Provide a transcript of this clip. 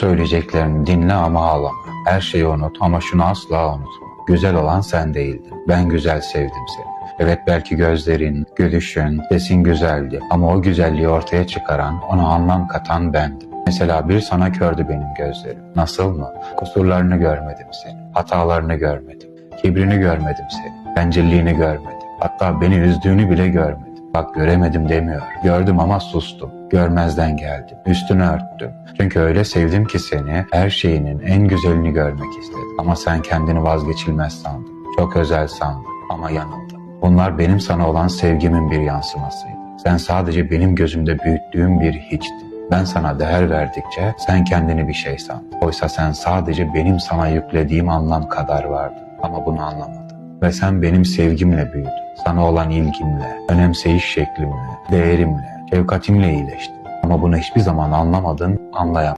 söyleyeceklerini dinle ama ağlama. Her şeyi unut ama şunu asla unutma. Güzel olan sen değildin. Ben güzel sevdim seni. Evet belki gözlerin, gülüşün, sesin güzeldi ama o güzelliği ortaya çıkaran, ona anlam katan bendim. Mesela bir sana kördü benim gözlerim. Nasıl mı? Kusurlarını görmedim seni. Hatalarını görmedim. Kibrini görmedim seni. Bencilliğini görmedim. Hatta beni üzdüğünü bile görmedim. Bak göremedim demiyor. Gördüm ama sustum. Görmezden geldim. Üstünü örttüm. Çünkü öyle sevdim ki seni, her şeyinin en güzelini görmek istedim. Ama sen kendini vazgeçilmez sandın. Çok özel sandın ama yanıldın. Bunlar benim sana olan sevgimin bir yansımasıydı. Sen sadece benim gözümde büyüttüğüm bir hiçtin. Ben sana değer verdikçe sen kendini bir şey sandın. Oysa sen sadece benim sana yüklediğim anlam kadar vardın. Ama bunu anlamadın. Ve sen benim sevgimle büyüdün. Sana olan ilgimle, önemseyiş şeklimle, değerimle, şefkatimle iyileştin. Ama bunu hiçbir zaman anlamadın, anlayamadın.